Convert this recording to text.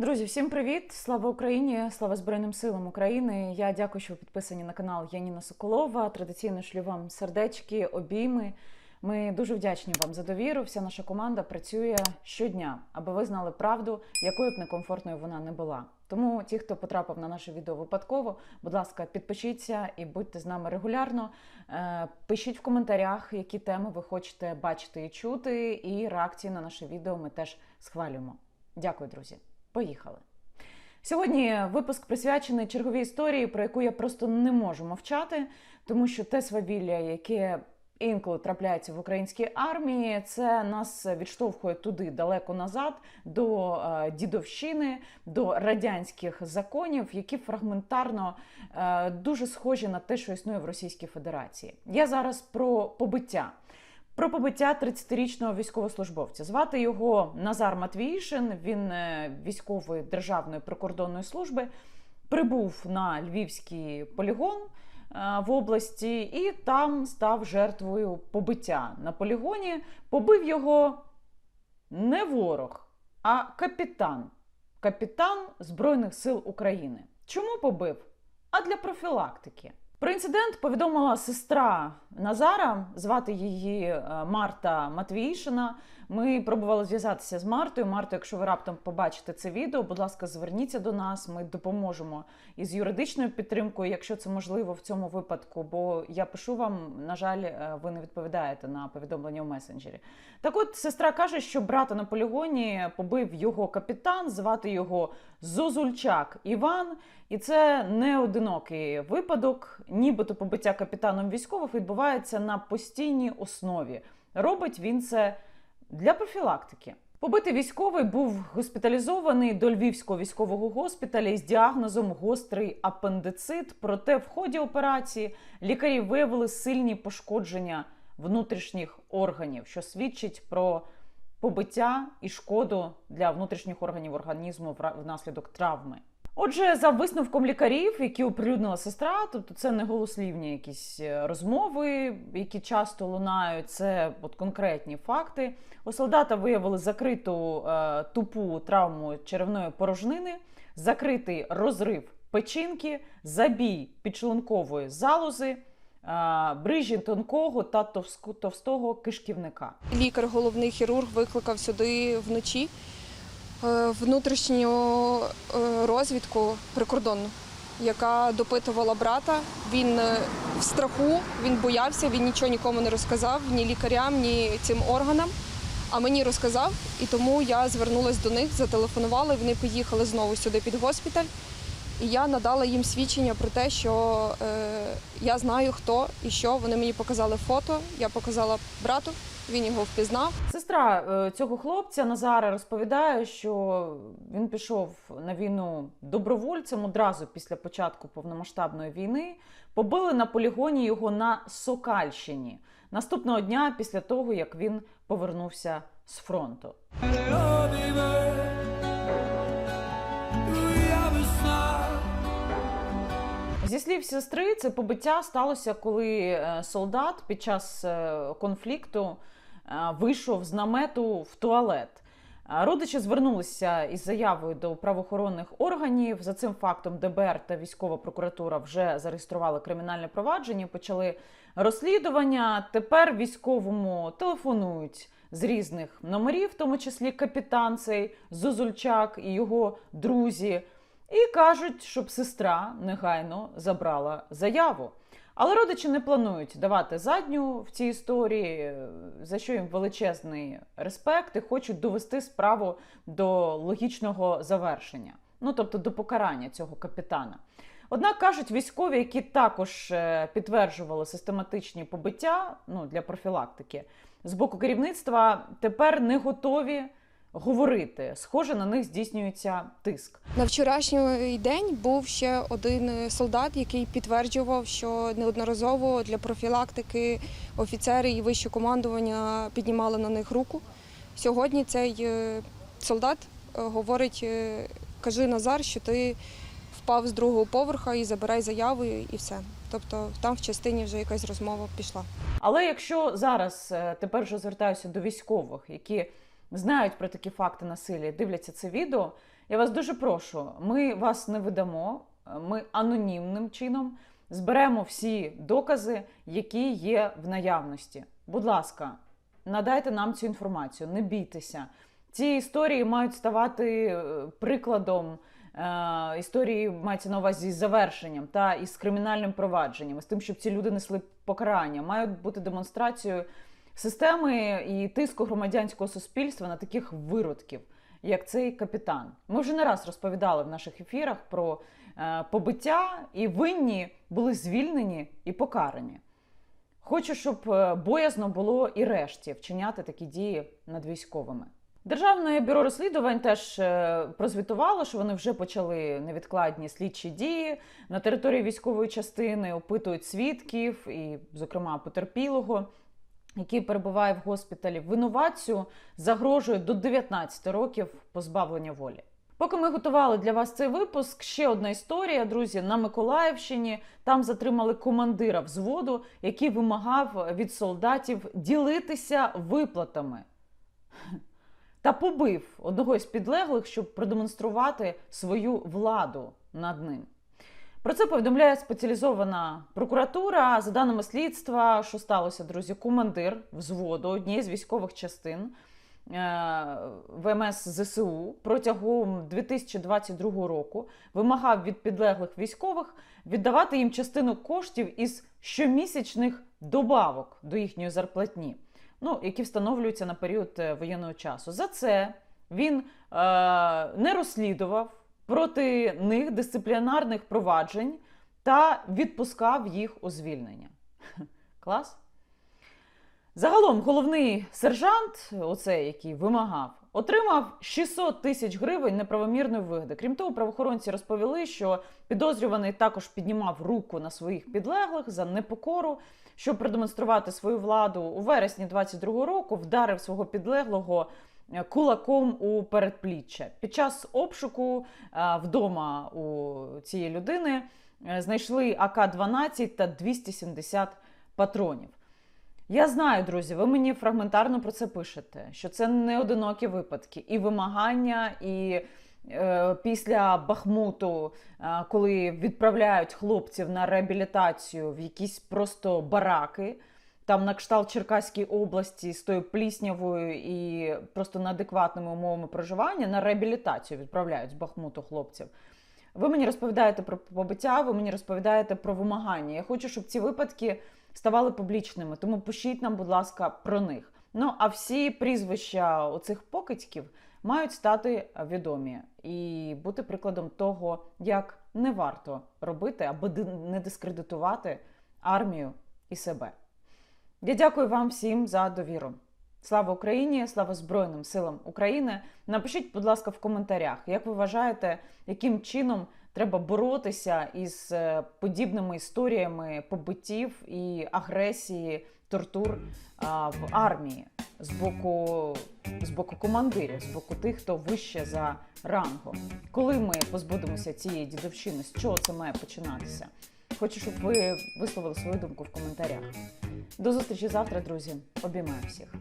Друзі, всім привіт! Слава Україні! Слава Збройним силам України! Я дякую, що ви підписані на канал Яніна Соколова. Традиційно шлю вам сердечки, обійми. Ми дуже вдячні вам за довіру. Вся наша команда працює щодня, аби ви знали правду, якою б некомфортною вона не була. Тому ті, хто потрапив на наше відео випадково, будь ласка, підпишіться і будьте з нами регулярно. Е, Пишіть в коментарях, які теми ви хочете бачити і чути, і реакції на наше відео ми теж схвалюємо. Дякую, друзі. Поїхали. Сьогодні випуск присвячений черговій історії, про яку я просто не можу мовчати, тому що те свавілля, яке інколи трапляється в українській армії, це нас відштовхує туди далеко назад, до е, дідовщини, до радянських законів, які фрагментарно е, дуже схожі на те, що існує в Російській Федерації. Я зараз про побиття. Про побиття 30-річного військовослужбовця. Звати його Назар Матвіїшин. Він е, військовий державної прикордонної служби. Прибув на львівський полігон е, в області і там став жертвою побиття. На полігоні побив його не ворог, а капітан. Капітан Збройних сил України. Чому побив? А для профілактики. Про інцидент повідомила сестра Назара, звати її е, Марта Матвіїшина. Ми пробували зв'язатися з Мартою. Марто, якщо ви раптом побачите це відео, будь ласка, зверніться до нас. Ми допоможемо із юридичною підтримкою, якщо це можливо в цьому випадку. Бо я пишу вам, на жаль, е, ви не відповідаєте на повідомлення в месенджері. Так, от сестра каже, що брата на полігоні побив його капітан, звати його Зозульчак Іван. І це не одинокий випадок, нібито побиття капітаном військових відбувається на постійній основі. Робить він це для профілактики. Побитий військовий був госпіталізований до Львівського військового госпіталя із діагнозом гострий апендицит. Проте в ході операції лікарі виявили сильні пошкодження внутрішніх органів, що свідчить про побиття і шкоду для внутрішніх органів організму внаслідок травми. Отже, за висновком лікарів, які оприлюднила сестра, тобто це не голослівні якісь е, розмови, які часто лунають, це от конкретні факти. У солдата виявили закриту е, тупу травму черевної порожнини, закритий розрив печінки, забій підшлункової залози. Е, Брижі тонкого та товстого кишківника. Лікар, головний хірург викликав сюди вночі е, внутрішню е, розвідку прикордонну, яка допитувала брата. Він в страху, він боявся, він нічого нікому не розказав, ні лікарям, ні цим органам. А мені розказав, і тому я звернулася до них, зателефонувала, вони поїхали знову сюди під госпіталь. І я надала їм свідчення про те, що е, я знаю, хто і що. Вони мені показали фото, я показала брату, він його впізнав. Сестра е, цього хлопця Назара розповідає, що він пішов на війну добровольцем одразу після початку повномасштабної війни. Побили на полігоні його на Сокальщині наступного дня після того, як він повернувся з фронту. Зі слів сестри, це побиття сталося, коли е, солдат під час е, конфлікту е, вийшов з намету в туалет. Родичі звернулися із заявою до правоохоронних органів. За цим фактом ДБР та військова прокуратура вже зареєстрували кримінальне провадження, почали розслідування. Тепер військовому телефонують з різних номерів, в тому числі капітан цей Зозульчак і його друзі. І кажуть, щоб сестра негайно забрала заяву. Але родичі не планують давати задню в цій історії, за що їм величезний респект, і хочуть довести справу до логічного завершення, ну тобто до покарання цього капітана. Однак кажуть військові, які також е, підтверджували систематичні побиття ну, для профілактики з боку керівництва, тепер не готові говорити. Схоже, на них здійснюється тиск. На вчорашній день був ще один солдат, який підтверджував, що неодноразово для профілактики офіцери і вище командування піднімали на них руку. Сьогодні цей е, солдат е, говорить: е, кажи Назар, що ти впав з другого поверха і забирай заяву, і все. Тобто там в частині вже якась розмова пішла. Але якщо зараз тепер вже звертаюся до військових, які знають про такі факти насилля, дивляться це відео, Я вас дуже прошу, ми вас не видамо. Ми анонімним чином зберемо всі докази, які є в наявності. Будь ласка, надайте нам цю інформацію, не бійтеся. Ці історії мають ставати е, прикладом. е, Історії мається на увазі з завершенням та із кримінальним провадженням, з тим, щоб ці люди несли покарання, мають бути демонстрацією системи і тиску громадянського суспільства на таких виродків, як цей капітан. Ми вже не раз розповідали в наших ефірах про е, побиття, і винні були звільнені і покарані. Хочу, щоб е, боязно було і решті вчиняти такі дії над військовими. Державне бюро розслідувань теж е, прозвітувало, що вони вже почали невідкладні слідчі дії на території військової частини, опитують свідків, і, зокрема, потерпілого, який перебуває в госпіталі. Винуватцю загрожує до 19 років позбавлення волі. Поки ми готували для вас цей випуск, ще одна історія, друзі, на Миколаївщині. Там затримали командира взводу, який вимагав від солдатів ділитися виплатами. Та побив одного із підлеглих, щоб продемонструвати свою владу над ним. Про це повідомляє спеціалізована прокуратура. За даними слідства, що сталося, друзі, командир взводу однієї з військових частин е, ВМС ЗСУ протягом 2022 року вимагав від підлеглих військових віддавати їм частину коштів із щомісячних добавок до їхньої зарплатні, ну, які встановлюються на період е, воєнного часу. За це він е, не розслідував проти них дисциплінарних проваджень та відпускав їх у звільнення. Клас. Загалом головний сержант, оцей, який вимагав, отримав 600 тисяч гривень неправомірної вигоди. Крім того, правоохоронці розповіли, що підозрюваний також піднімав руку на своїх підлеглих за непокору, щоб продемонструвати свою владу. У вересні 22-го року вдарив свого підлеглого кулаком у передпліччя. Під час обшуку е, вдома у цієї людини е, знайшли АК-12 та 270 патронів. Я знаю, друзі, ви мені фрагментарно про це пишете, що це не одинокі випадки, і вимагання, і е, після Бахмуту, е, коли відправляють хлопців на реабілітацію в якісь просто бараки, там на кшталт Черкаській області з тою пліснявою і просто неадекватними умовами проживання на реабілітацію відправляють з Бахмуту хлопців. Ви мені розповідаєте про побиття, ви мені розповідаєте про вимагання. Я хочу, щоб ці випадки ставали публічними, тому пишіть нам, будь ласка, про них. Ну а всі прізвища оцих покидьків мають стати відомі і бути прикладом того, як не варто робити, аби не дискредитувати армію і себе. Я дякую вам всім за довіру. Слава Україні! Слава Збройним силам України! Напишіть, будь ласка, в коментарях, як ви вважаєте, яким чином треба боротися із е, подібними історіями побиттів і агресії, тортур в армії з боку, з боку командирів, з боку тих, хто вище за рангом. Коли ми позбудемося цієї дідовщини, з чого це має починатися? Хочу, щоб ви висловили свою думку в коментарях. До зустрічі завтра, друзі. Обіймаю всіх.